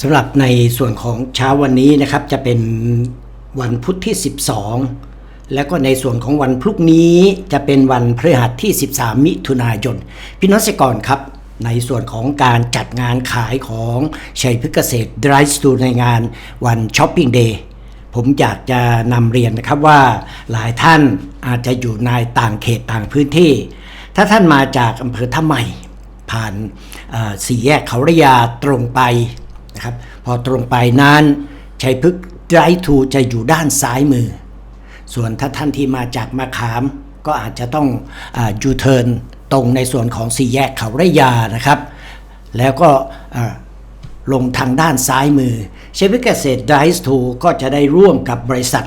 สำหรับในส่วนของเช้าวันนี้นะครับจะเป็นวันพุธที่ 12 แล้วก็ในส่วนของวันพรุ่งนี้จะเป็นวันพฤหัสที่ 13 มิถุนายนพี่น้องเกรกรครับ ในส่วนของการจัดงานขายของชัยพฤกษเกษตร Drive to ในงานวันช้อปปิ้งเดย์ผมอยากจะนำเรียนนะครับว่าหลายท่านอาจจะอยู่ในต่างเขตต่างพื้นที่ ถ้าท่านมาจากอำเภอท่าใหม่ผ่านสี่แยกเขาระยาตรงไป นะครับพอตรงไปนั้นชัยพฤกษ์ไดรทูจะอยู่ด้านซ้ายมือ ส่วนถ้าท่านที่มาจากมะขาม ก็อาจจะต้องยูเทิร์นตรงในส่วนของสี่แยกเขาระยานะครับ แล้วก็ลงทางด้านซ้ายมือเชฟวิเกษตรไดส์ทูก็จะได้ร่วมกับบริษัท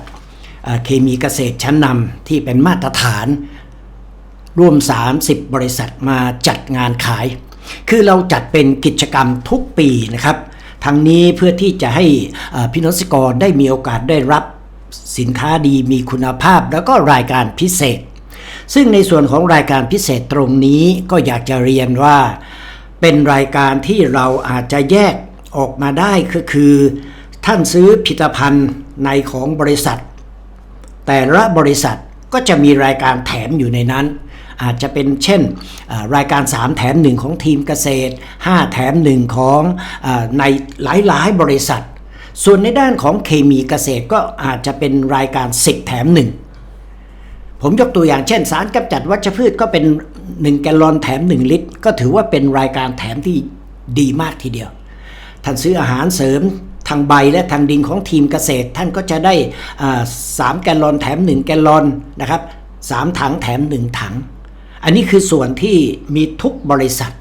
เอ่อเคมีเกษตรชั้นนำที่เป็นมาตรฐานร่วม 30 บริษัทมาจัดงานขาย คือเราจัดเป็นกิจกรรมทุกปีนะครับ ทั้งนี้เพื่อที่จะให้พี่น้องกรได้มีโอกาสได้รับสินค้าดีมีคุณภาพ แล้วก็รายการพิเศษ ซึ่งในส่วนของรายการพิเศษตรงนี้ก็อยากจะเรียนว่า เป็นรายการที่เราอาจจะแยกออกมาได้ก็คือ ท่านซื้อผลิตภัณฑ์ในของบริษัท แต่ละบริษัทก็จะมีรายการแถมอยู่ในนั้น อาจจะเป็นเช่นรายการ 3 แถม 1 ของทีมเกษตร 5 แถม 1 ของอในหลาย ๆ บริษัท ส่วนในด้านของเคมีเกษตรก็อาจจะเป็นรายการ 10 แถม 1 ผมยกตัวอย่างเช่น สารกำจัดวัชพืชก็เป็น 1 แกลลอนแถม 1 ลิตร ก็ถือว่าเป็นรายการแถมที่ดีมากทีเดียว ท่านซื้ออาหารเสริมทางใบและทางดินของทีมเกษตร ท่านก็จะได้อ่าสามแกลลอนแถม 1 แกลลอนนะครับสามถังแถม 1 ถัง อันนี้คือส่วนที่มีทุกบริษัท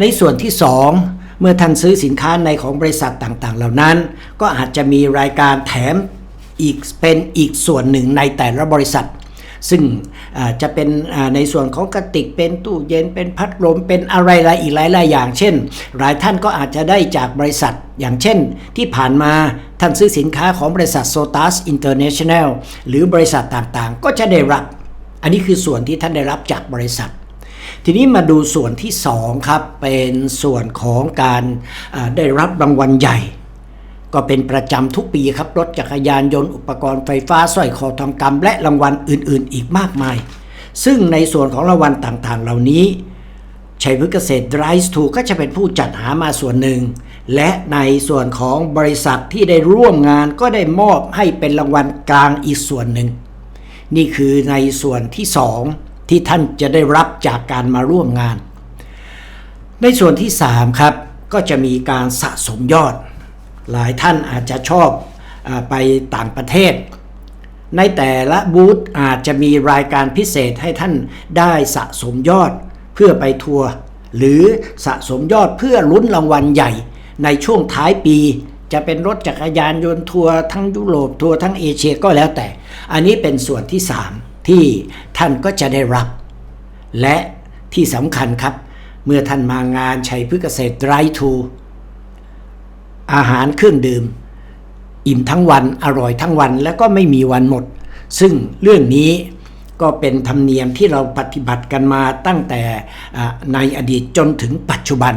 ในส่วนที่ 2 เมื่อท่านซื้อสินค้าในของบริษัทต่างๆ เหล่านั้น ก็อาจจะมีรายการแถมอีกเป็นอีกส่วนหนึ่งในแต่ละบริษัท ซึ่งจะเป็นในส่วนของกระติกเป็นตู้เย็นเป็นพัดลมเป็นอะไรๆอีกหลายๆอย่าง เช่น หลายท่านก็อาจจะได้จากบริษัท อย่างเช่น ที่ผ่านมาท่านซื้อสินค้าของบริษัท Sotas International หรือบริษัทต่างๆ ก็จะได้รับ อันนี้คือส่วนที่ท่านได้รับจากบริษัท ทีนี้มาดูส่วนที่2ครับเป็นส่วนของการได้รับรางวัลใหญ่ ก็เป็นประจำทุกปีครับรถจักรยานยนต์อุปกรณ์ไฟฟ้าสร้อยคอทองคำและรางวัลอื่น ๆ อีกมากมาย ซึ่งในส่วนของรางวัลต่างๆ เหล่านี้ชัยพฤกษ์เกษตร Drive to ก็จะเป็นผู้จัดหามาส่วนหนึ่ง และในส่วนของบริษัทที่ได้ร่วมงานก็ได้มอบให้เป็นรางวัลกลางอีกส่วนหนึ่ง นี่คือในส่วนที่สองที่ท่านจะได้รับจากการมาร่วมงาน ในส่วนที่3ครับก็จะมีการสะสมยอด หลายท่านอาจจะชอบอไปต่างประเทศ ในแต่ละบูธอาจจะมีรายการพิเศษให้ท่านได้สะสมยอดเพื่อไปทัวร์หรือสะสมยอดเพื่อลุ้นรางวัลใหญ่ในช่วงท้ายปี จะเป็นรถจักรยานยนต์ทัวร์ทั้งยุโรปทัวร์ทั้งเอเชียก็แล้วแต่ อันนี้เป็นส่วนที่ 3 ที่ท่านก็จะได้รับ และที่สำคัญครับ เมื่อท่านมางานชัยพฤกษเกษตรไรทูอาหารเครื่องดื่ม อิ่มทั้งวันอร่อยทั้งวันแล้วก็ไม่มีวันหมด ซึ่งเรื่องนี้ก็เป็นธรรมเนียมที่เราปฏิบัติกันมาตั้งแต่ในอดีตจนถึงปัจจุบัน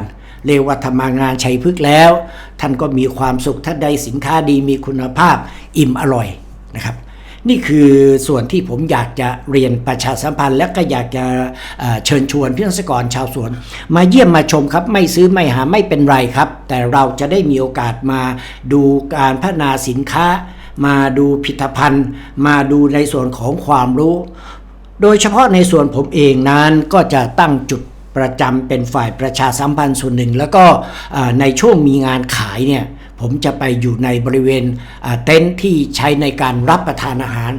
เรียกว่าทำมางานชัยพฤกษ์แล้ว ท่านก็มีความสุขท่านได้สินค้าดีมีคุณภาพอิ่มอร่อยนะครับ นี่คือส่วนที่ผมอยากจะเรียนประชาสัมพันธ์ และก็อยากจะเอ่อเชิญชวนพี่น้องเกษตรกรชาวสวน มาเยี่ยมมาชมครับไม่ซื้อไม่หาไม่เป็นไรครับ แต่เราจะได้มีโอกาสมาดูการพัฒนาสินค้า มาดูผลิตภัณฑ์ มาดูในส่วนของความรู้ โดยเฉพาะในส่วนผมเองนั้นก็จะตั้งจุด ประจำเป็นฝ่ายประชาสัมพันธ์ส่วนหนึ่ง แล้วก็ในช่วงมีงานขายเนี่ยผมจะไปอยู่ในบริเวณเต็นท์ที่ใช้ในการรับประทานอาหาร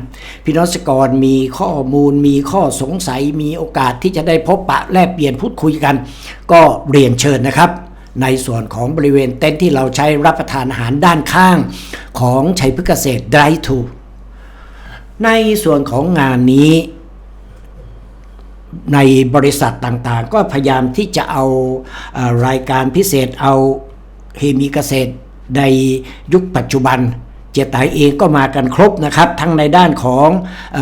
พี่น้องเกรมีข้อมูลมีข้อสงสัยมีโอกาสที่จะได้พบปะแลกเปลี่ยนพูดคุยกัน ก็เรียนเชิญนะครับ ในส่วนของบริเวณเต็นท์ที่เราใช้รับประทานอาหารด้านข้างของชัยพฤกษเกษตร Drive to ในส่วนของงานนี้ ในบริษัทต่างๆ ก็พยายามที่จะเอารายการพิเศษเอาเคมีเกษตรในยุคปัจจุบัน เจไตเองก็มากันครบนะครับ ทั้งในด้านของเอ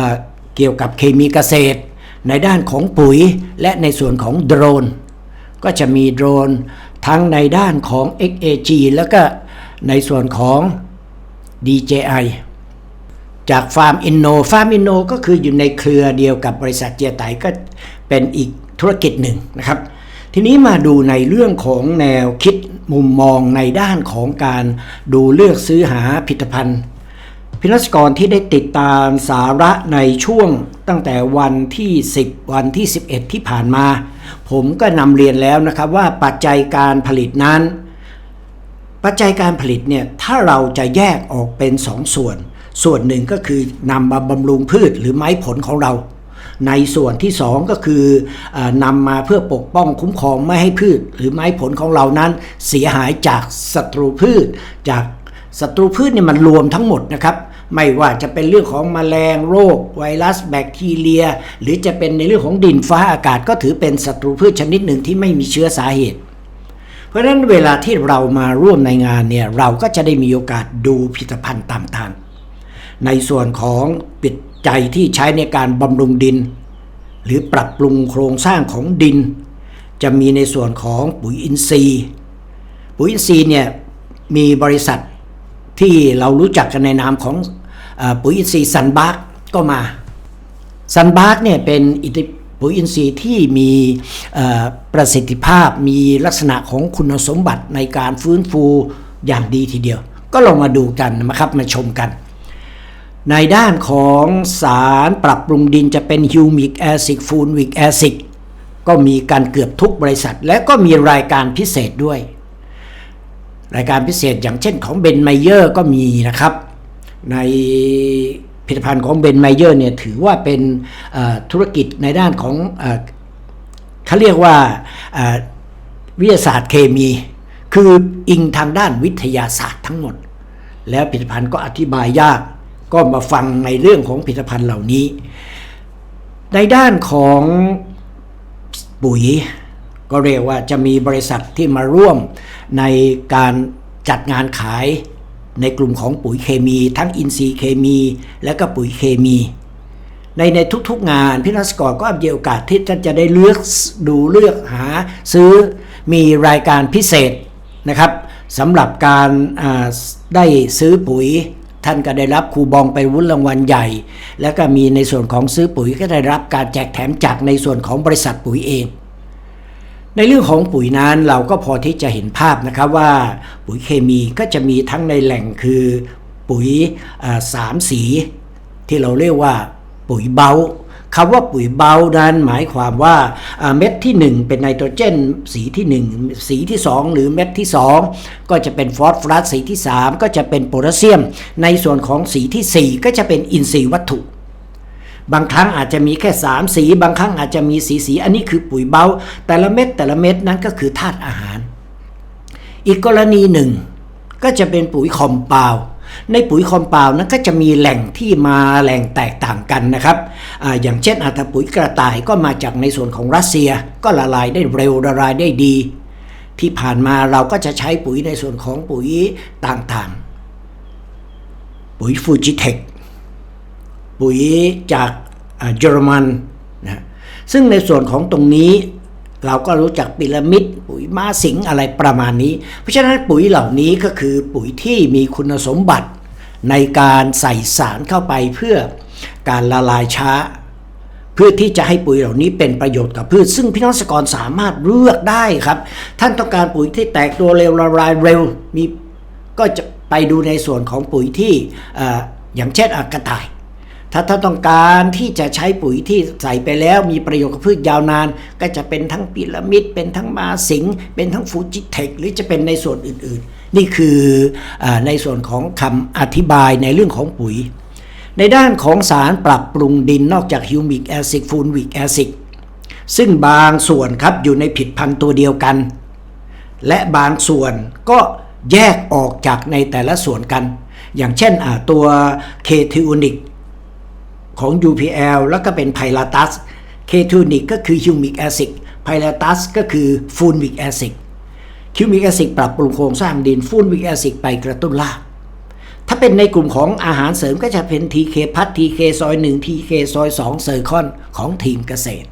เกี่ยวกับเคมีเกษตร ในด้านของปุ๋ยและในส่วนของโดรน ก็จะมีโดรนทั้งในด้านของ XAG แล้วก็ในส่วนของ DJI จากฟาร์มอินโนฟาร์มอินโนก็คืออยู่ในเครือเดียวกับบริษัทเจียไตก็เป็นอีกธุรกิจหนึ่งนะครับ ทีนี้มาดูในเรื่องของแนวคิดมุมมองในด้านของการดูเลือกซื้อหาผลิตภัณฑ์พินักกรที่ได้ติดตามสาระในช่วงตั้งแต่วันที่ 10 วันที่ 11 ที่ผ่านมา ผมก็นำเรียนแล้วนะครับว่าปัจจัยการผลิตนั้น ปัจจัยการผลิตเนี่ยถ้าเราจะแยกออกเป็นสองส่วน ส่วนหนึ่งก็คือนำมาบำรุงพืชหรือไม้ผลของเรา ในส่วนที่สองก็คือออนำมาเพื่อปกป้องคุ้มครองไม่ให้พืช หรือไม้ผลของเรานั้น เสียหายจากศัตรูพืช จากศัตรูพืชเนี่ยมันรวมทั้งหมดนะครับไม่ว่าจะเป็นเรื่องของแมลงโรค ไวรัส แบคทีเรีย หรือจะเป็นในเรื่องของดินฟ้าอากาศก็ถือเป็นศัตรูพืชชนิดหนึ่งที่ไม่มีเชื้อสาเหตุ เพราะฉะนั้นเวลาที่เรามาร่วมในงานเนี่ยเราก็จะได้มีโอกาสดูผลิตภัณฑ์ต่างๆ ในส่วนของปิดใจที่ใช้ในการบำรุงดิน หรือปรับปรุงโครงสร้างของดิน จะมีในส่วนของปุ๋ยอินทรีย์ ปุ๋ยอินทรีย์เนี่ยมีบริษัทที่เรารู้จักกันในนามของอปุ๋ยอินทรีย์ซันบาร์กก็มาซันบาร์กเนี่ยเป็นปุ๋ยอินทรีย์ที่มีประสิทธิภาพมีลักษณะของคุณสมบัติในการฟื้นฟูอย่างดีทีเดียว ก็ลองมาดูกันนะครับมาชมกัน ในด้านของสารปรับปรุงดินจะเป็นฮิวมิกแอซิดฟูลวิกแอซิดก็มีการเกือบทุกบริษัท และก็มีรายการพิเศษด้วย รายการพิเศษอย่างเช่นของเบนไมเยอร์ก็มีนะครับ ในผลิตภัณฑ์ของเบนไมเยอร์เนี่ยถือว่าเป็นธุรกิจในด้านของเขาเรียกว่าวิทยาศาสตร์เคมี คืออิงทางด้านวิทยาศาสตร์ทั้งหมด แล้วผลิตภัณฑ์ก็อธิบายยาก ก็มาฟังในเรื่องของผลิตภัณฑ์เหล่านี้ ในด้านของปุ๋ย ก็เรียกว่าจะมีบริษัทที่มาร่วมในการจัดงานขายในกลุ่มของปุ๋ยเคมี ทั้งอินทรีย์เคมี และก็ปุ๋ยเคมี ในในทุกๆงานพี่นักสกอร์ก็มีโอกาสที่ท่านจะได้เลือกดูเลือกหาซื้อมีรายการพิเศษนะครับสำหรับการได้ซื้อปุ๋ย ท่านก็ได้รับคูบองไปวุ้นรางวัลใหญ่ แล้วก็มีในส่วนของซื้อปุ๋ยก็ได้รับการแจกแถมจากในส่วนของบริษัทปุ๋ยเอง ในเรื่องของปุ๋ยนั้นเราก็พอที่จะเห็นภาพนะครับว่าปุ๋ยเคมีก็จะมีทั้งในแหล่งคือปุ๋ยสามสี ที่เราเรียกว่าปุ๋ยเบา คำว่าปุ๋ยเบานั้นหมายความว่าเม็ดที่ 1 เป็นไนโตรเจน สีที่ 1 สีที่ 2 หรือเม็ดที่ 2 ก็จะเป็นฟอสฟอรัสสีที่ 3 ก็จะเป็นโพแทสเซียม ในส่วนของสีที่ 4 ก็จะเป็นอินทรีย์วัตถุ บางครั้งอาจจะมีแค่ 3 สี บางครั้งอาจจะมีสีสี อันนี้คือปุ๋ยเบา แต่ละเม็ดแต่ละเม็ดนั้นก็คือธาตุอาหาร อีกกรณีหนึ่งก็จะเป็นปุ๋ยคอมเปาว ในปุ๋ยคอมเปาวด์นั้นก็จะมีแหล่งที่มาแหล่งแตกต่างกันนะครับออย่างเช่นอาถปุ๋ยกระต่ายก็มาจากในส่วนของรัสเซีย ก็ละลายได้เร็วละลายได้ดี ที่ผ่านมาเราก็จะใช้ปุ๋ยในส่วนของปุ๋ยต่างๆ ปุ๋ยฟูจิเทคปุ๋ยจากเยอรมันนะซึ่งในส่วนของตรงนี้ เราก็รู้จักปิรามิด ปุ๋ยม้าสิงอะไรประมาณนี้ เพราะฉะนั้นปุ๋ยเหล่านี้ก็คือปุ๋ยที่มีคุณสมบัติ ในการใส่สารเข้าไปเพื่อการละลายช้า เพื่อที่จะให้ปุ๋ยเหล่านี้เป็นประโยชน์กับพืช ซึ่งพี่น้องเกรสามารถเลือกได้ครับ ท่านต้องการปุ๋ยที่แตกตัวเร็วละลายเร็วมีก็จะไปดูในส่วนของปุ๋ยที่เอ่ออย่างเช่นอากระต่าย ถ้าท่านต้องการที่จะใช้ปุ๋ยที่ใส่ไปแล้วมีประโยชน์กับพืชยาวนาน ก็จะเป็นทั้งพีระมิด เป็นทั้งมาสิง เป็นทั้งฟูจิเทคหรือจะเป็นในส่วนอื่นๆ นี่คืออในส่วนของคำอธิบายในเรื่องของปุ๋ย ในด้านของสารปรับปรุงดินนอกจากฮิวมิกแอซิดฟูลวิกแอซิดซึ่งบางส่วนครับอยู่ในผิดพันธุ์ตัวเดียวกัน และบางส่วนก็แยกออกจากในแต่ละส่วนกัน อย่างเช่นตัวเคทิวนิก ของ UPL แล้วก็เป็นไพลาตัสเคทูนิกก็คือฮิวมิกแอซิดไพลาตัสก็คือฟูลวิกแอซิดฮิวมิกแอซิดปรับปรุงโครงสร้างดินฟูลวิกแอซิดไปกระตุ้นรากถ้าเป็นในกลุ่มของอาหารเสริมก็จะเป็น TK พัท TK ซอย1 TK ซอย2เซอร์คอนของทีมเกษตร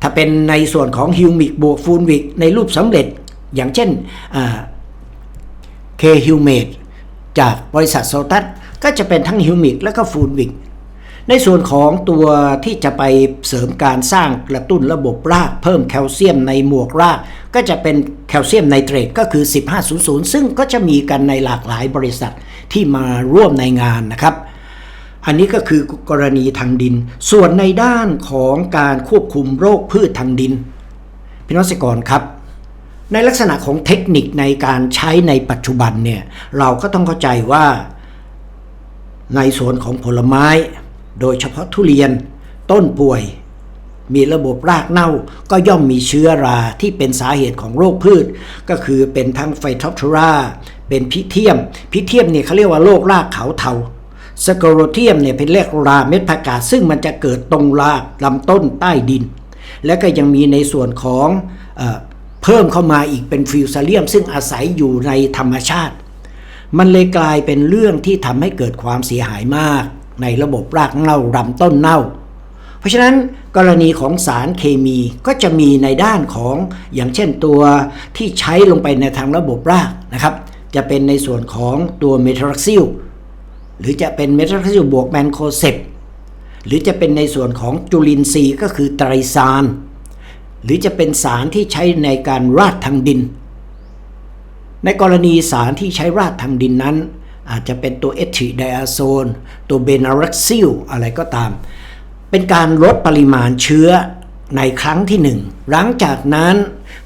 ถ้าเป็นในส่วนของฮิวมิกบวกฟูลวิกในรูปสำเร็จอย่างเช่นเคฮิวเมดจากบริษัทโซตัส ก็จะเป็นทั้งฮิวมิกและก็ฟูลวิกในส่วนของตัวที่จะไปเสริมการสร้างกระตุ้นระบบราก เพิ่มแคลเซียมในหมวกราก ก็จะเป็นแคลเซียมไนเตรตก็คือ 1500 ซึ่งก็จะมีกันในหลากหลายบริษัทที่มาร่วมในงานนะครับ อันนี้ก็คือกรณีทางดิน ส่วนในด้านของการควบคุมโรคพืชทางดินพี่น้องเกษตรกรครับในลักษณะของเทคนิคในการใช้ในปัจจุบันเนี่ยเราก็ต้องเข้าใจว่า ในสวนของผลไม้ โดยเฉพาะทุเรียน ต้นป่วย มีระบบรากเน่าก็ย่อมมีเชื้อราที่เป็นสาเหตุของโรคพืช ก็คือเป็นทั้งไฟทอปทูราเป็นพิเทียม พิเทียมเนี่ยเขาเรียกว่าโรครากเขาเทาสโกโรเทียมเนี่ยเป็นเลขราเม็ดผักกาดซึ่งมันจะเกิดตรงรากลำต้นใต้ดิน และก็ยังมีในส่วนของเอเพิ่มเข้ามาอีกเป็นฟิวซาเลียม ซึ่งอาศัยอยู่ในธรรมชาติ มันเลยกลายเป็นเรื่องที่ทำให้เกิดความเสียหายมาก ในระบบรากเน่าลำต้นเน่า เพราะฉะนั้นกรณีของสารเคมีก็จะมีในด้านของอย่างเช่นตัวที่ใช้ลงไปในทางระบบรากนะครับ จะเป็นในส่วนของตัวเมทรักซิลหรือจะเป็นเมทรักซิลบวกแมนโคเซปหรือจะเป็นในส่วนของจุลินทรีย์ก็คือไตรซานหรือจะเป็นสารที่ใช้ในการราดทางดิน ในกรณีสารที่ใช้ราดทางดินนั้น อาจจะเป็นตัวเอทิไดอะโซน ตัวเบนารักซิลอะไรก็ตาม เป็นการลดปริมาณเชื้อในครั้งที่หนึ่งหลังจากนั้น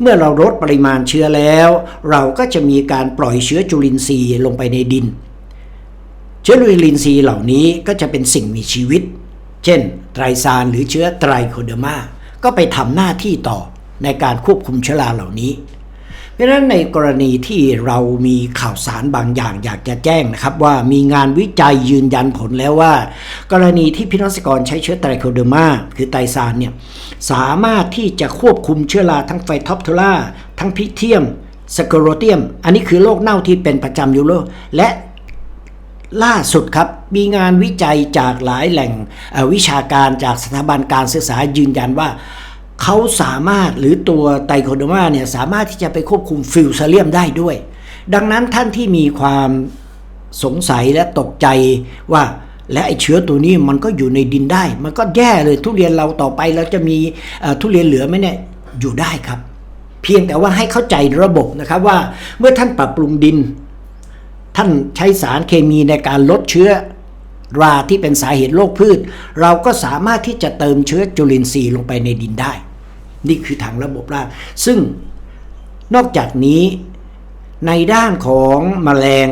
เมื่อเราลดปริมาณเชื้อแล้ว เราก็จะมีการปล่อยเชื้อจุลินทรีย์ลงไปในดิน เชื้อจุลินทรีย์เหล่านี้ก็จะเป็นสิ่งมีชีวิต เช่น ไตรซานหรือเชื้อไตรโคเดอร์มาก็ไปทำหน้าที่ต่อในการควบคุมเชื้อราเหล่านี้ ราะฉะนั้นในกรณีที่เรามีข่าวสารบางอย่างอยากจะแจ้งนะครับ ว่ามีงานวิจัยยืนยันผลแล้วว่า กรณีที่พิษณุสกรใช้เชื้อไตรโคเดอร์มาคือไตรซานเนี่ยสามารถที่จะควบคุมเชื้อราทั้งไฟท็อปทูล่าทั้งพิเทียมสกโรเทียม อันนี้คือโรคเน่าที่เป็นประจำอยู่โลกและล่าสุดครับ มีงานวิจัยจากหลายแหล่งวิชาการจากสถาบันการศึกษายืนยันว่า เขาสามารถหรือตัวไตรโคโดมาเนี่ยสามารถที่จะไปควบคุมฟิวซาเลียมได้ด้วย ดังนั้นท่านที่มีความสงสัยและตกใจว่าและไอเชื้อตัวนี้มันก็อยู่ในดินได้ มันก็แย่เลยทุเรียนเราต่อไปเราจะมีทุเรียนเหลือไหมเนี่ยอยู่ได้ครับ เพียงแต่ว่าให้เข้าใจระบบนะครับว่าเมื่อท่านปรับปรุงดิน ท่านใช้สารเคมีในการลดเชื้อราที่เป็นสาเหตุโรคพืช เราก็สามารถที่จะเติมเชื้อจุลินทรีย์ลงไปในดินได้ นี่คือทางระบบราก ซึ่งนอกจากนี้ในด้านของแมลง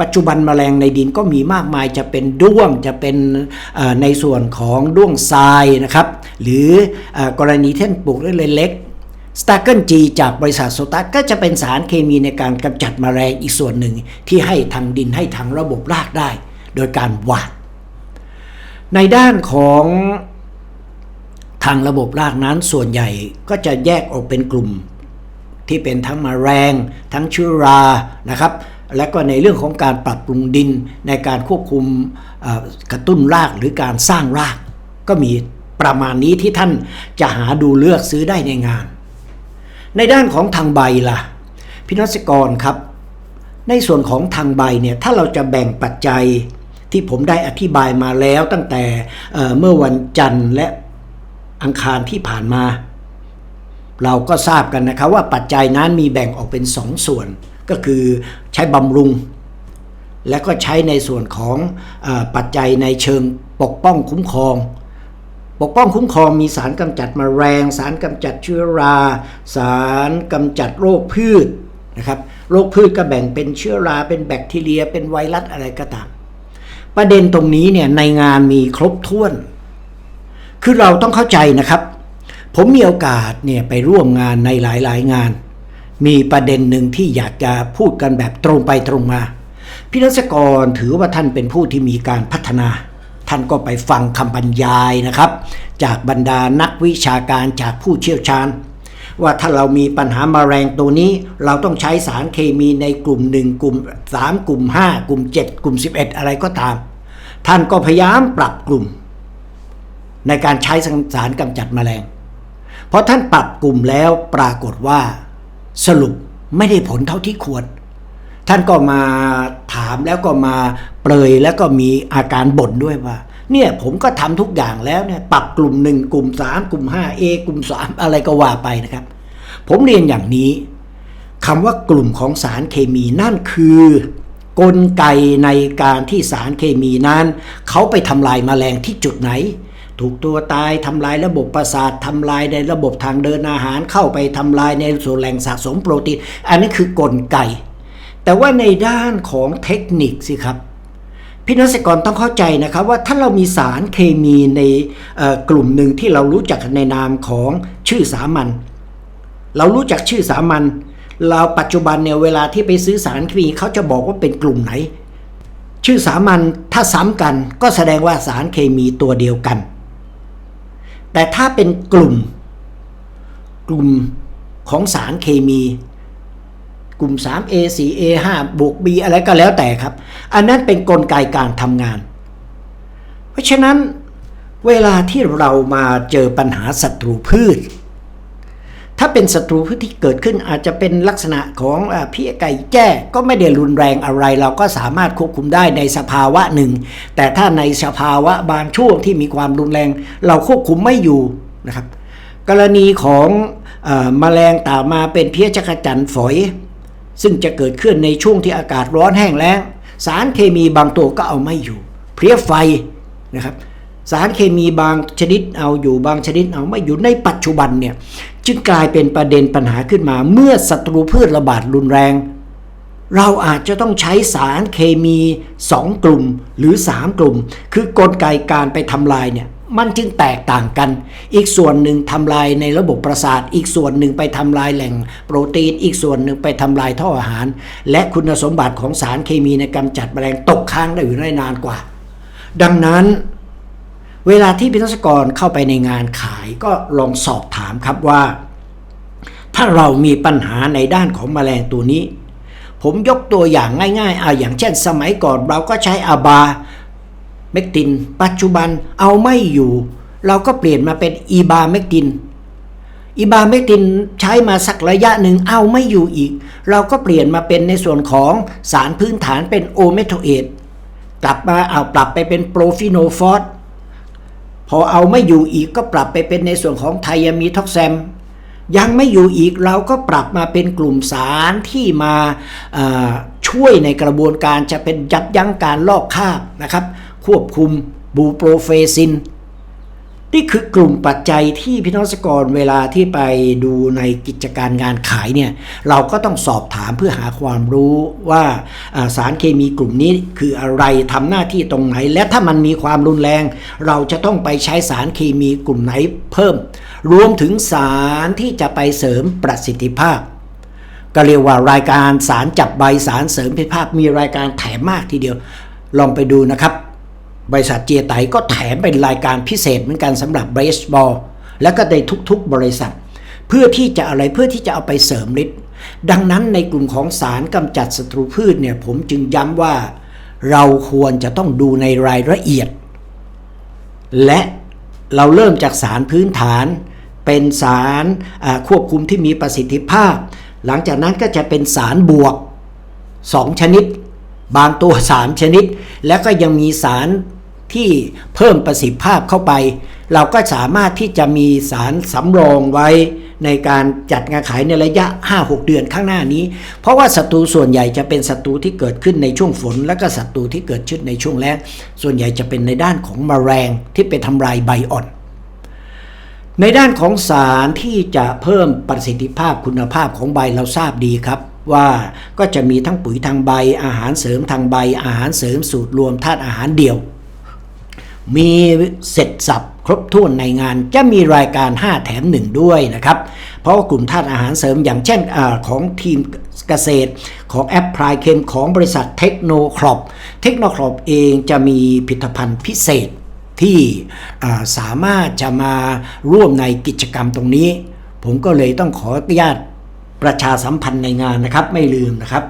ปัจจุบันแมลงในดินก็มีมากมายจะเป็นด้วงจะเป็นในส่วนของด้วงทรายนะครับ หรืออกรณีเท่นปลูกเล็กๆสตาร์เกิลจีจากบริษัทโซตัสก็จะเป็นสารเคมีในการกำจัดแมลงอีกส่วนหนึ่งที่ให้ทางดินให้ทางระบบรากได้ โดยการหวานในด้านของ ทางระบบรากนั้นส่วนใหญ่ก็จะแยกออกเป็นกลุ่ม ที่เป็นทั้งมาแมลงทั้งเชื้อรานะครับและก็ในเรื่องของการปรับปรุงดินในการควบคุมกระตุ้นรากหรือการสร้างราก ก็มีประมาณนี้ที่ท่านจะหาดูเลือกซื้อได้ในงาน ในด้านของทางใบล่ะพี่นศกรครับ ในส่วนของทางใบเนี่ยถ้าเราจะแบ่งปัจจัยที่ผมได้อธิบายมาแล้วตั้งแต่เเมื่อวันจันทร์และ อังคารที่ผ่านมา เราก็ทราบกันนะครับว่าปัจจัยนั้นมีแบ่งออกเป็นสองส่วน ก็คือใช้บำรุง และก็ใช้ในส่วนของออปัจจัยในเชิงปกป้องคุ้มครอง ปกป้องคุ้มครองมีสารกำจัดมแมลงสารกำจัดเชื้อรา สารกำจัดโรคพืชนะครับโรคพืชก็แบ่งเป็นเชื้อราเป็นแบคทีเรีย เป็นไวรัสอะไรก็ตามประเด็นตรงนี้เนี่ยในงานมีครบถ้วน คือเราต้องเข้าใจนะครับ ผมมีโอกาสเนี่ยไปร่วมงานในหลายๆ งาน มีประเด็นหนึ่งที่อยากจะพูดกันแบบตรงไปตรงมา พี่รัศกรถือว่าท่านเป็นผู้ที่มีการพัฒนา ท่านก็ไปฟังคำบรรยายนะครับ จากบรรดานักวิชาการจากผู้เชี่ยวชาญ ว่าถ้าเรามีปัญหามาแรงตัวนี้ เราต้องใช้สารเคมีในกลุ่ม 1 กลุ่ม 3 กลุ่ม 5 กลุ่ม 7 กลุ่ม 11 อะไรก็ตาม ท่านก็พยายามปรับกลุ่ม ในการใช้สารกำจัดแมลง เพราะท่านปรับกลุ่มแล้วปรากฏว่า สรุปไม่ได้ผลเท่าที่ควร ท่านก็มาถามแล้วก็มาเปรยแล้วก็มีอาการบ่นด้วยว่า เนี่ยผมก็ทำทุกอย่างแล้วเนี่ยปรับกลุ่มหนึ่งกลุ่มสามกลุ่มห้าเอกลุ่มสามอะไรก็ว่าไปนะครับ ผมเรียนอย่างนี้คำว่ากลุ่มของสารเคมีนั่นคือกลไกในการที่สารเคมีนั้น เขาไปทำลายแมลงที่จุดไหน ถูกตัวตายทำลายระบบประสาททำลายในระบบทางเดินอาหารเข้าไปทำลายในส่วนแหล่งสะสมโปรตีน อันนี้คือกลไก แต่ว่าในด้านของเทคนิคสิครับพี่นักษกรต้องเข้าใจนะครับว่าถ้าเรามีสารเคมีในกลุ่มหนึ่งที่เรารู้จักในนามของชื่อสามัญเรารู้จักชื่อสามัญเราปัจจุบันเนี่ยเวลาที่ไปซื้อสารเคมีเขาจะบอกว่าเป็นกลุ่มไหน ชื่อสามัญถ้าซ้ำกันก็แสดงว่าสารเคมีตัวเดียวกัน แต่ถ้าเป็นกลุ่ม กลุ่มของสารเคมี กลุ่ม 3A 4A 5บวก B อะไรก็แล้วแต่ครับ อันนั้นเป็นนกลไกการทำงาน เพราะฉะนั้นเวลาที่เรามาเจอปัญหาศัตรูพืช ถ้าเป็นศัตรูพืชที่เกิดขึ้นอาจจะเป็นลักษณะของเพี้ยไก่แจ้ก็ไม่ได้รุนแรงอะไร เราก็สามารถควบคุมได้ในสภาวะหนึ่ง แต่ถ้าในสภาวะบางช่วงที่มีความรุนแรง เราควบคุมไม่อยู่นะครับ กรณีของออแมลงตามาเป็นเพี้ยจักจันฝอย ซึ่งจะเกิดขึ้นในช่วงที่อากาศร้อนแห้งแล้ง สารเคมีบางตัวก็เอาไม่อยู่ เพี้ยไฟนะครับ สารเคมีบางชนิดเอาอยู่บางชนิดเอาไม่อยู่ในปัจจุบันเนี่ยจึงกลายเป็นประเด็นปัญหาขึ้นมา เมื่อศัตรูพืชระบาดรุนแรง เราอาจจะต้องใช้สารเคมี 2 กลุ่มหรือ 3 กลุ่ม คือกลไกการไปทำลายเนี่ยมันจึงแตกต่างกัน อีกส่วนหนึ่งทำลายในระบบประสาท อีกส่วนหนึ่งไปทำลายแหล่งโปรตีน อีกส่วนหนึ่งไปทำลายท่ออาหาร และคุณสมบัติของสารเคมีในกำจัดแมลงตกค้างได้อยู่ได้นานกว่า ดังนั้น เวลาที่พิทักษกรเข้าไปในงานขายก็ลองสอบถามครับว่า ถ้าเรามีปัญหาในด้านของแมลงตัวนี้ ผมยกตัวอย่างง่ายๆเอาอย่างเช่นสมัยก่อนเราก็ใช้อาบาเมกติน ปัจจุบันเอาไม่อยู่ เราก็เปลี่ยนมาเป็นอีบาเมกตินอีบาเมกตินใช้มาสักระยะหนึ่งเอาไม่อยู่อีก เราก็เปลี่ยนมาเป็นในส่วนของสารพื้นฐานเป็นโอเมโทเอตกลับมาเอาปรับไปเป็นโปรฟิโนฟอส พอเอาไม่อยู่อีกก็ปรับไปเป็นในส่วนของไทยามีท็อกแซม ยังไม่อยู่อีกเราก็ปรับมาเป็นกลุ่มสารที่มาช่วยในกระบวนการจะเป็นยับยั้งการลอกคราบนะครับ ควบคุมบูโปรเฟซิน นี่คือกลุ่มปัจจัยที่พี่น้องสกรเวลาที่ไปดูในกิจการงานขายเนี่ยเราก็ต้องสอบถามเพื่อหาความรู้ว่าสารเคมีกลุ่มนี้คืออะไรทำหน้าที่ตรงไหน และถ้ามันมีความรุนแรง เราจะต้องไปใช้สารเคมีกลุ่มไหนเพิ่ม รวมถึงสารที่จะไปเสริมประสิทธิภาพ ก็เรียกว่ารายการสารจับใบสารเสริมประสิทธิภาพ มีรายการแถมมากทีเดียวลองไปดูนะครับ บริษัทเจียไตก็แถมเป็นรายการพิเศษเหมือนกันสำหรับเบสบอลแล้วก็ในทุกๆบริษัท เพื่อที่จะอะไรเพื่อที่จะเอาไปเสริมฤทธิ์ดังนั้นในกลุ่มของสารกำจัดศัตรูพืชเนี่ยผมจึงย้ำว่า เราควรจะต้องดูในรายละเอียด และเราเริ่มจากสารพื้นฐาน เป็นสารควบคุมที่มีประสิทธิภาพ หลังจากนั้นก็จะเป็นสารบวก 2 ชนิด บางตัว 3 ชนิด แล้วก็ยังมีสาร ที่เพิ่มประสิทธิภาพเข้าไป เราก็สามารถที่จะมีสารสำรองไว้ในการจัดงานขายในระยะ 5-6 เดือนข้างหน้านี้ เพราะว่าศัตรูส่วนใหญ่จะเป็นศัตรูที่เกิดขึ้นในช่วงฝน และก็ศัตรูที่เกิดขึ้นในช่วงแล้งส่วนใหญ่จะเป็นในด้านของแมลงที่ไปทำลายใบอ่อน ในด้านของสารที่จะเพิ่มประสิทธิภาพคุณภาพของใบเราทราบดีครับว่าก็จะมีทั้งปุ๋ยทางใบอาหารเสริมทางใบ อาหารเสริมสูตรรวมธาตุอาหารเดี่ยว มีเสร็จสับครบถ้วนในงานจะมีรายการ 5 แถม 1 ด้วยนะครับ เพราะกลุ่มธาตุอาหารเสริมอย่างเช่นอของทีมเกษตร ของแอปพลายเคมของบริษัทเทคโนครอปเทคโนครอปเองจะมีผลิตภัณฑ์พิเศษที่สามารถจะมาร่วมในกิจกรรมตรงนี้ ผมก็เลยต้องขออนุญาตประชาสัมพันธ์ในงานนะครับ ไม่ลืมนะครับ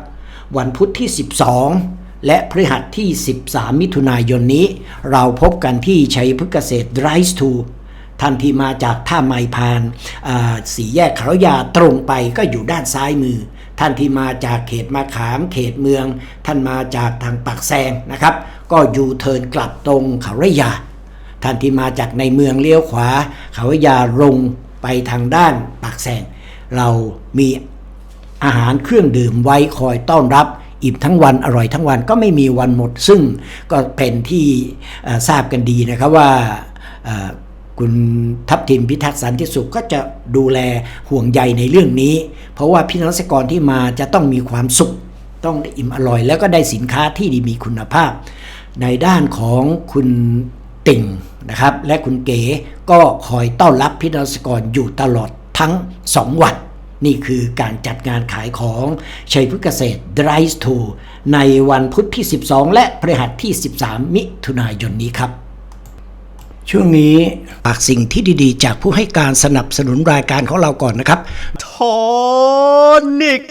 วันพุธที่ 12 และพฤหัสที่ 13 มิถุนายนนี้ เราพบกันที่ชัยพฤกษ์เกษตร Rise to ท่านที่มาจากท่าไมพานสี่แยกเขายาตรงไปก็อยู่ด้านซ้ายมือ ท่านที่มาจากเขตมาขามเขตเมือง ท่านมาจากทางปากแซงนะครับ ก็อยู่เทินกลับตรงเขารยา ท่านที่มาจากในเมืองเลี้ยวขวาเขารยาลงไปทางด้านปากแซงเรามีอาหารเครื่องดื่มไว้คอยต้อนรับ อิ่มทั้งวันอร่อยทั้งวันก็ไม่มีวันหมด ซึ่งก็เป็นที่ทราบกันดีนะครับว่าคุณทัพทิมพิทักษ์สันติสุขก็จะดูแลห่วงใยในเรื่องนี้ เพราะว่าพี่น้องเกษตรกรที่มาจะต้องมีความสุข ต้องได้อิ่มอร่อย แล้วก็ได้สินค้าที่ดีมีคุณภาพ ในด้านของคุณติ่งนะครับ และคุณเก๋ก็คอยต้อนรับพี่น้องเกษตรกรอยู่ตลอดทั้ง 2 วัน นี่คือการจัดงานขายของชัยพฤกษ์เกษตร Drive to ในวันพุธที่ 12 และพฤหัสที่ 13 มิถุนายนนี้ครับ ช่วงนี้ฝากสิ่งที่ดีๆ จากผู้ให้การสนับสนุนรายการของเราก่อนนะครับโทนิก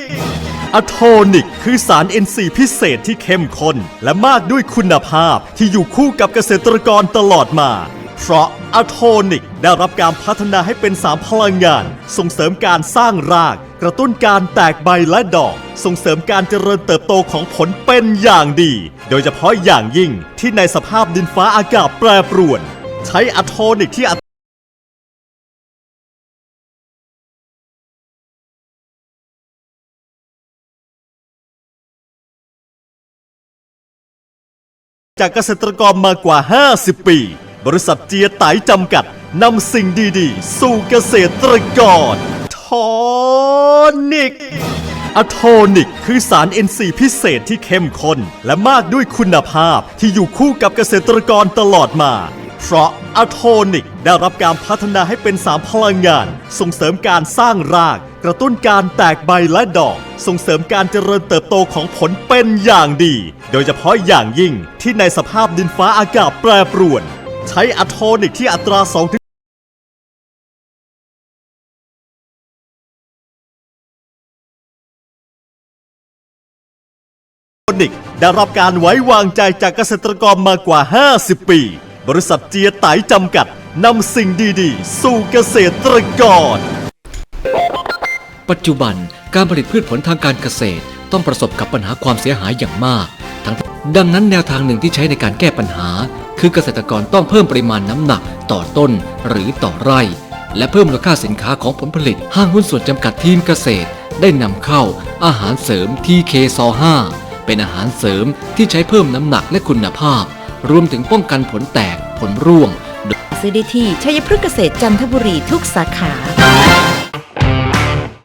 อะโทนิกคือสาร NC พิเศษที่เข้มข้นและมากด้วยคุณภาพที่อยู่คู่กับเกษตรกรตลอดมา เพราะอะโทนิกได้รับการพัฒนาให้เป็นสารพลังงาน ส่งเสริมการสร้างราก กระตุ้นการแตกใบและดอก ส่งเสริมการเจริญเติบโตของผลเป็นอย่างดี โดยเฉพาะอย่างยิ่งที่ในสภาพดินฟ้าอากาศแปรปรวน ใช้อะโทนิกที่จากเกษตรกรมากว่า 50 ปี บริษัทเจียไตจำกัดนำสิ่งดีๆ สู่เกษตรกรโทนิกอะโทนิก คือสาร NC พิเศษที่เข้มข้น และมากด้วยคุณภาพที่อยู่คู่กับเกษตรกรตลอดมา เพราะอะโทนิกได้รับการพัฒนาให้เป็นสารพลังงาน ส่งเสริมการสร้างราก กระตุ้นการแตกใบและดอก ส่งเสริมการเจริญเติบโตของผลเป็นอย่างดี โดยเฉพาะอย่างยิ่งที่ในสภาพดินฟ้าอากาศแปรปรวน ใช้อะโทนิกที่อัตรา2นิกได้รับการไว้วางใจจากเกษตรกรมากว่า 50 ปี บริษัทเจียไตจำกัดนำสิ่งดีๆ สู่เกษตรกร ปัจจุบันการผลิตพืชผลทางการเกษตร ต้องประสบกับปัญหาความเสียหายอย่างมาก ทั้งดังนั้นแนวทางหนึ่งที่ใช้ในการแก้ปัญหา คือเกษตรกรต้องเพิ่มปริมาณน้ำหนักต่อต้นหรือต่อไร่ และเพิ่มมูลค่าสินค้าของผลผลิต ห้างหุ้นส่วนจำกัดทีมเกษตร ได้นำเข้าอาหารเสริม TK ซ5เป็นอาหารเสริมที่ใช้เพิ่มน้ำหนักและคุณภาพ รวมถึงป้องกันผลแตกผลร่วง ซื้อได้ที่ชัยพฤกษเกษตรจันทบุรีทุกสาขา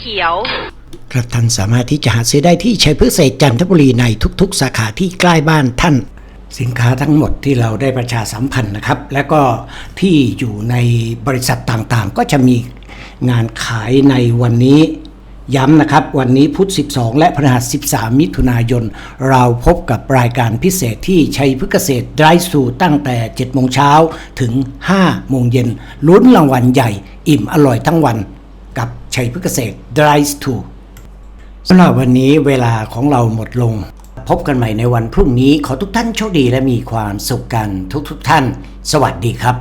ขียวครับท่านสามารถที่จะหาซื้อได้ที่ชัยพฤกษ์เกษจันทบุรีในทุกๆ สาขาที่ใกล้บ้านท่าน สินค้าทั้งหมดที่เราได้ประชาสัมพันธ์นะครับ และก็ที่อยู่ในบริษัทต่างๆ ก็จะมีงานขายในวันนี้ย้ำนะครับ วันนี้พุธ 12 และพฤหัส 13 มิถุนายน เราพบกับรายการพิเศษที่ชัยพฤกษ์เกษตรได้สู่ตั้งแต่ 7 โมงเช้าถึง 5 โมงเย็นลุ้นรางวัลใหญ่ อิ่มอร่อยทั้งวัน ชัยพฤกษเกษตร Drive to สำหรับวันนี้เวลาของเราหมดลง พบกันใหม่ในวันพรุ่งนี้ขอทุกท่านโชคดีและมีความสุขกันทุกๆทท่าน สวัสดีครับ